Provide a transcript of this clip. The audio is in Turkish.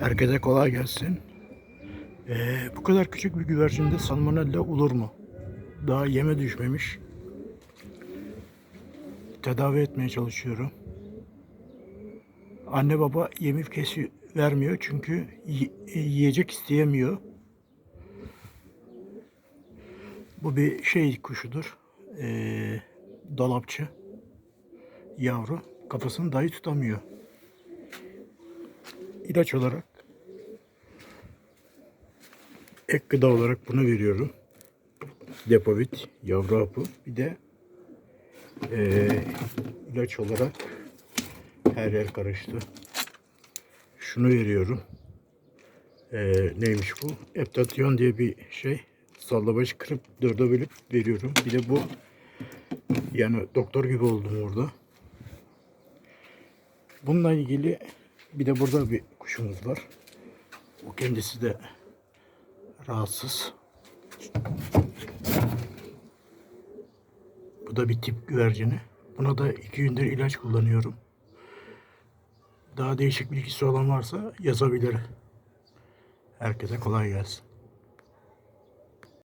Herkese kolay gelsin. Ee, bu kadar küçük bir güvercinde salmonella olur mu? Daha yeme düşmemiş. Tedavi etmeye çalışıyorum. Anne baba yemi kesi vermiyor çünkü y- yiyecek isteyemiyor. Bu bir şey kuşudur. Ee, dolapçı. Yavru. Kafasını dahi tutamıyor. İlaç olarak ek gıda olarak bunu veriyorum. Depovit, yavru hapı. Bir de eee, ilaç olarak her yer karıştı. Şunu veriyorum. Eee, neymiş bu? Eptatyon diye bir şey. Sallabaşı kırıp dörde bölüp veriyorum. Bir de bu yani doktor gibi oldum orada. Bununla ilgili bir de burada bir kuşumuz var. O kendisi de rahatsız. Bu da bir tip güvercini. Buna da iki gündür ilaç kullanıyorum. Daha değişik bilgisi olan varsa yazabilir. Herkese kolay gelsin.